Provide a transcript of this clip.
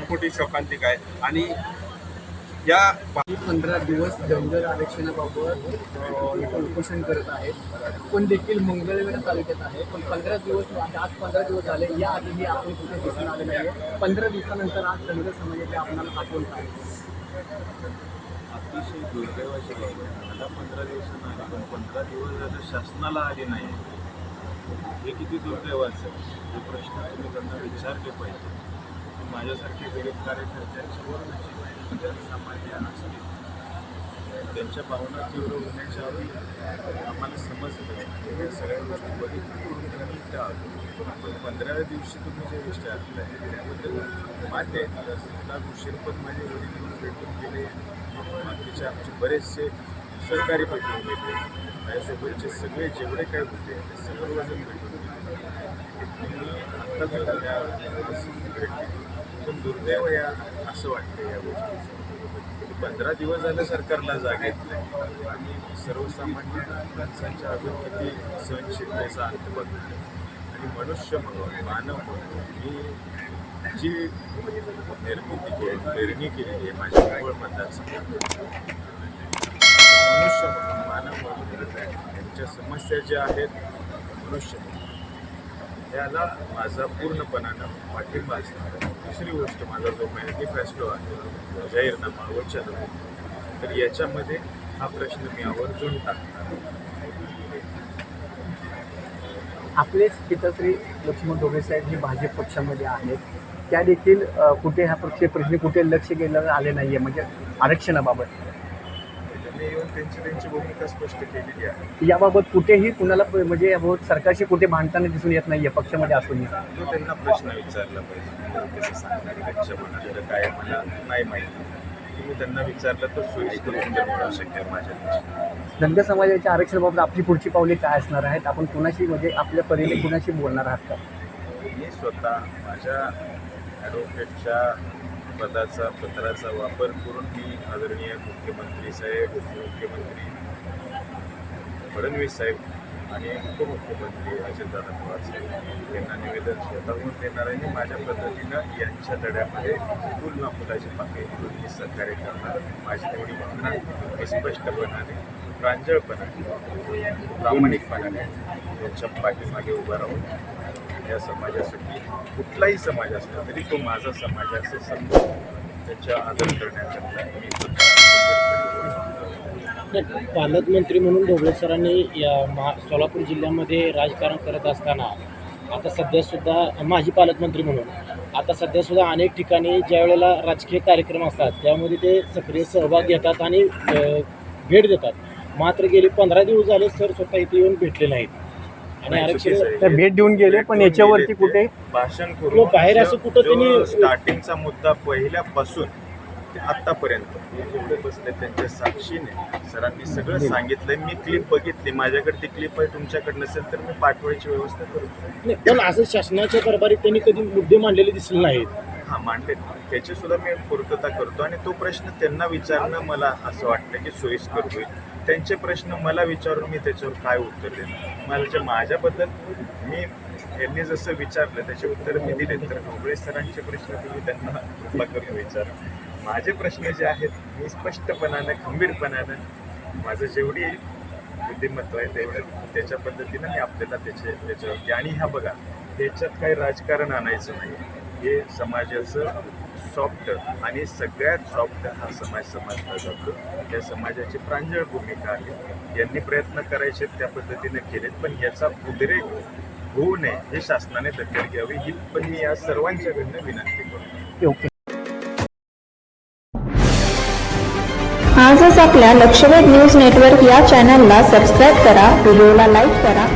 मोठी शोकांतिका आहे आणि या पंधरा दिवस धनगर आरक्षणाबाबत उपोषण करत आहेत पण देखील मंगळवेढा तालुक्यात आहे. पण पंधरा दिवस आता आज पंधरा दिवस झाले या आधीही आपण कुठे दिसून आले नाही पंधरा दिवसानंतर आज धनगर समाजाचे आपल्याला पाठवून काय अतिशय दुर्दैवाची आहे. मला पंधरा दिवसांना आली पण पंधरा दिवस झालं शासनाला आली नाही हे किती दुर्दैवाचं आहे हे प्रश्न तुम्ही त्यांना विचारले पाहिजे. माझ्यासारखे गरीब कार्यकर्त्यांच्यावर समाज असतील त्यांच्या भावना तीव्र होण्याच्या आम्हाला समजलं. या सगळ्या गोष्टी बघितल्या. मी त्या पण पंधराव्या दिवशी तुम्ही जे विचारलं आहे त्याबद्दल मान्य आहे. त्याला उशीर पण माझे वडील भेटून गेले. बाकीचे आमचे बरेचसे सरकारी पेट्रोल मिळते त्यासोबतचे सगळे जेवढे काय होते ते सगळं वजन पेट्रोल आत्ता पण दुर्दैव या असं वाटतं या गोष्टीचं. पंधरा दिवस झालं सरकारला जाग येत नाही. आणि सर्वसामान्य माणसांच्या अजून किती सहनशीलतेचा अंत बघतो आणि मनुष्य म्हणून मानव म्हणून मी जी निर्मिती केली पेरणी केलेली आहे माझ्या मूळ मतदारसंघात मनुष्य म्हणून मानव म्हणून यांच्या समस्या ज्या आहेत मनुष्य. याला त्याला माझा पूर्णपणानं पाठिंबा असणार दुसरी गोष्ट माझा जो मॅनिफेस्टो आहे जाहीरनामा वचन तर याच्यामध्ये हा प्रश्न मी आवर्जून टाकणार आपलेच पिताश्री लक्ष्मण डोबे साहेब हे भाजप पक्षामध्ये आहेत. त्या देखील कुठे ह्या पक्ष प्रश्न कुठे लक्ष गेलं आले नाही आहे म्हणजे आरक्षणाबाबत. त्यांनी येऊन त्यांची त्यांची भूमिका स्पष्ट केलेली आहे. याबाबत कुठेही कुणाला म्हणजे याबाबत सरकारशी कुठे भांडताना दिसून येत नाही आहे पक्षामध्ये असून तो त्यांना प्रश्न विचारला पाहिजे. कसं सांगणार त्यांच्या मनातलं काय मला नाही माहिती. तुम्ही त्यांना विचारलं तर सोयीस्कर उत्तर मिळू शकेल माझ्या धनगर समाजाच्या आरक्षणाबाबत आपली पुढची पावले काय असणार आहेत? आपण कुणाशी म्हणजे आपल्या परीने कुणाशी बोलणार आहात का? मी स्वतः माझ्या ॲडव्होकेटच्या पदाचा पत्राचा वापर करून मी आदरणीय मुख्यमंत्री साहेब उपमुख्यमंत्री फडणवीस साहेब आणि उपमुख्यमंत्री अजितदादा पवार साहेब यांना निवेदन स्वतःहून देणार आहे. माझ्या पद्धतीनं यांच्या लढ्यामध्ये फुल फुलाची पाकळी करून मी सहकार्य करणार. माझी तेवढी भावना मी स्पष्टपणाने प्रांजळपणाने प्रामाणिकपणाने यांच्या पाठीमागे उभा राहून या समाजासाठी कुठलाही समाज असला तरी तो माझा समाज असं समजून त्याच्या आदर करण्याकरता मी पालकमंत्री म्हणून ढोबळे सरांनी या महा सोलापूर जिल्ह्यामध्ये राजकारण करत असताना आता सध्यासुद्धा माजी पालकमंत्री म्हणून आता सध्यासुद्धा अनेक ठिकाणी ज्या वेळेला राजकीय कार्यक्रम असतात त्यामध्ये ते सक्रिय सहभाग घेतात आणि भेट देतात. मात्र गेले पंधरा दिवस झाले सर स्वतः इथे येऊन भेटले नाहीत. आणि आरक्षण. त्या भेट देऊन गेले पण याच्यावरती कुठे भाषण करून बाहेर असं कुठं त्यांनी- स्टार्टिंगचा मुद्दा पहिल्यापासून ते आत्तापर्यंत हे जेवढे बसले त्यांच्या साक्षीने सरांनी सगळं सांगितलंय मी क्लिप बघितली माझ्याकडे ती क्लिप आहे तुमच्याकडे नसेल तर मी पाठवायची व्यवस्था करू नाही, पण असं शासनाच्या दरबारीत त्यांनी कधी मुद्दे मांडलेले दिसले नाहीत हा मांडले त्याची सुद्धा मी पूर्तता करतो आणि तो प्रश्न त्यांना विचारणं मला असं वाटतं की सोयीस्कर होईल. त्यांचे प्रश्न मला विचारून मी त्याच्यावर काय उत्तर देणार? मला जे माझ्याबद्दल मी यांनी जसं विचारलं त्याचे उत्तर मी दिले. तर ढोबळे सरांचे प्रश्न तुम्ही त्यांना कृपा करून विचारा. माझे प्रश्न जे आहेत मी स्पष्टपणानं खंबीरपणानं माझं जेवढी बुद्धिमत्व आहे तेवढं त्याच्या पद्धतीनं मी आपल्याला त्याचे त्याच्यावरती आणि ह्या बघा त्याच्यात काही राजकारण आणायचं नाही. हे समाजाचं सॉफ्ट आणि सगळ्यात सॉफ्ट हा समाज समजला जातो. त्या समाजाची प्रांजळ भूमिका आहे. यांनी प्रयत्न करायचे त्या पद्धतीने केलेत पण याचा उद्रेक होऊ नये हे शासनाने दखल घ्यावी ही पण मी या सर्वांच्याकडनं विनंती करतो. ओके. आजच आपल्या लक्षवेध न्यूज नेटवर्क या चॅनलला सबस्क्राईब करा व्हिडिओला लाईक करा